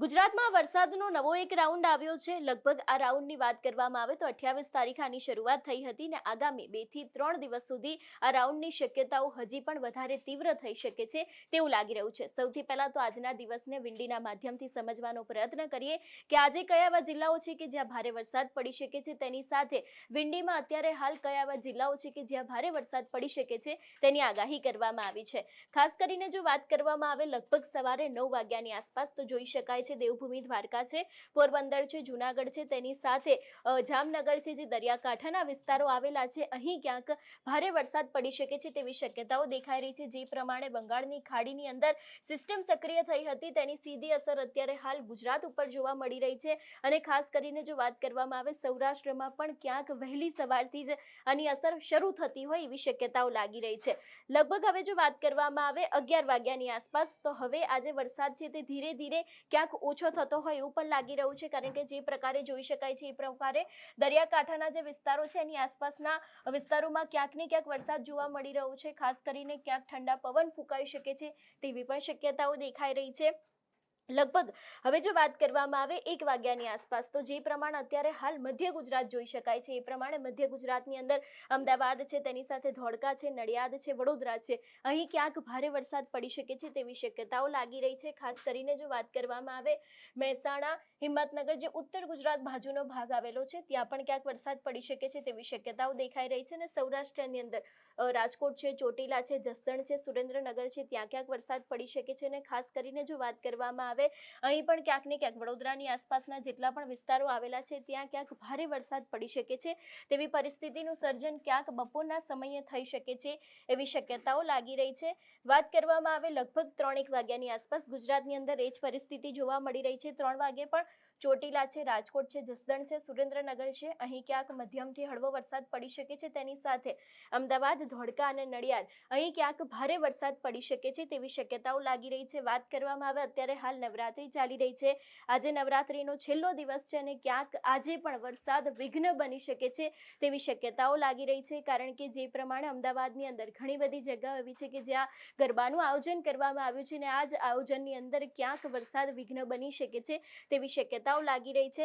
ગુજરાતમાં વરસાદનો નવો એક રાઉન્ડ આવ્યો છે. લગભગ આ રાઉન્ડની વાત કરવામાં આવે તો અઠ્યાવીસ તારીખ આની શરૂઆત થઈ હતી ને આગામી બેથી ત્રણ દિવસ સુધી આ રાઉન્ડની શક્યતાઓ હજી પણ વધારે તીવ્ર થઈ શકે છે તેવું લાગી રહ્યું છે. સૌથી પહેલા તો આજના દિવસને વિંડીના માધ્યમથી સમજવાનો પ્રયત્ન કરીએ કે આજે કયા એવા જિલ્લાઓ છે કે જ્યાં ભારે વરસાદ પડી શકે છે. તેની સાથે વિંડીમાં અત્યારે હાલ કયા એવા જિલ્લાઓ છે કે જ્યાં ભારે વરસાદ પડી શકે છે તેની આગાહી કરવામાં આવી છે. ખાસ કરીને જો વાત કરવામાં આવે લગભગ સવારે નવ વાગ્યાની આસપાસ તો જોઈ શકાય છે દેવભૂમિ દ્વારકા છે, પોરબંદર છે, જુનાગઢ છે, તેની સાથે જામનગર છે, જે દરિયાકાંઠાના વિસ્તારો આવેલા છે, અહીં ક્યાંક ભારે વરસાદ પડી શકે છે તેવી શક્યતાઓ દેખાઈ રહી છે, જે પ્રમાણે બંગાળની ખાડીની અંદર સિસ્ટમ સક્રિય થઈ હતી, તેની સીધી અસર અત્યારે હાલ ગુજરાત ઉપર જોવા મળી રહી છે અને ખાસ કરીને જો વાત કરવામાં આવે, સૌરાષ્ટ્રમાં પણ ક્યાંક વહેલી સવારથી જ આની અસર શરૂ થતી હોય એવી શક્યતાઓ લાગી રહી છે. લગભગ હવે જો વાત કરવામાં આવે, અગિયાર વાગ્યાની આસપાસ, તો હવે આજે વરસાદ છે તે ધીરે ધીરે ક્યાંક ઓછો થતો હોય એવું પણ લાગી રહ્યું છે. કારણ કે જે પ્રકારે જોઈ શકાય છે એ પ્રકારે દરિયાકાંઠાના જે વિસ્તારો છે એની આસપાસના વિસ્તારોમાં ક્યાંક ને ક્યાંક વરસાદ જોવા મળી રહ્યો છે. ખાસ કરીને ક્યાંક ઠંડા પવન ફૂંકાઈ શકે છે તેવી પણ શક્યતાઓ દેખાઈ રહી છે. લગભગ હવે જો વાત કરવામાં આવે એક વાગ્યાની આસપાસ, તો જે પ્રમાણે અત્યારે હાલ મધ્ય ગુજરાત જોઈ શકાય છે. એ પ્રમાણે મધ્ય ગુજરાતની અંદર અમદાવાદ છે, તેની સાથે ધોળકા છે, નડિયાદ છે, વડોદરા છે. અહીં ક્યાંક ભારે વરસાદ પડી શકે છે તેવી શક્યતાઓ લાગી રહી છે. ખાસ કરીને જો વાત કરવામાં આવે મહેસાણા, હિંમતનગર જે ઉત્તર ગુજરાત બાજુનો ભાગ આવેલો છે, ત્યાં પણ ક્યાંક વરસાદ પડી શકે છે તેવી શક્યતાઓ દેખાઈ રહી છે. અને સૌરાષ્ટ્રની અંદર રાજકોટ છે, ચોટીલા છે, જસદણ છે, સુરેન્દ્રનગર છે, ત્યાં ક્યાંક વરસાદ પડી શકે છે. અને ખાસ કરીને જો વાત કરવામાં આવે અહીં પણ ક્યાંક ને ક્યાંક વડોદરાની આસપાસના જેટલા પણ વિસ્તારો આવેલા છે, ત્યાં ક્યાંક ભારે વરસાદ પડી શકે છે. તેવી પરિસ્થિતિનું સર્જન ક્યાંક બપોરના સમયે થઈ શકે છે એવી શક્યતાઓ લાગી રહી છે. વાત કરવામાં આવે લગભગ ત્રણેક વાગ્યાની આસપાસ, ગુજરાતની અંદર એ જ પરિસ્થિતિ જોવા મળી રહી છે. ત્રણ વાગે પણ ચોટીલા છે, રાજકોટ છે, જસદણ છે, સુરેન્દ્રનગર છે. અહીં ક્યાંક મધ્યમથી હળવો વરસાદ પડી શકે છે. તેની સાથે અમદાવાદ, ધોળકા અને નડિયાદ અહીં ક્યાંક ભારે વરસાદ પડી શકે છે તેવી શક્યતાઓ લાગી રહી છે. વાત કરવામાં આવે અત્યારે હાલ નવરાત્રી ચાલી રહી છે. આજે નવરાત્રીનો છેલ્લો દિવસ છે અને ક્યાંક આજે પણ વરસાદ વિઘ્ન બની શકે છે તેવી શક્યતાઓ લાગી રહી છે. કારણ કે જે પ્રમાણે અમદાવાદની અંદર ઘણી બધી જગ્યાઓ એવી છે કે જ્યાં ગરબાનું આયોજન કરવામાં આવ્યું છે અને આ આયોજનની અંદર ક્યાંક વરસાદ વિઘ્ન બની શકે છે તેવી શક્યતાઓ લાગી રહી છે.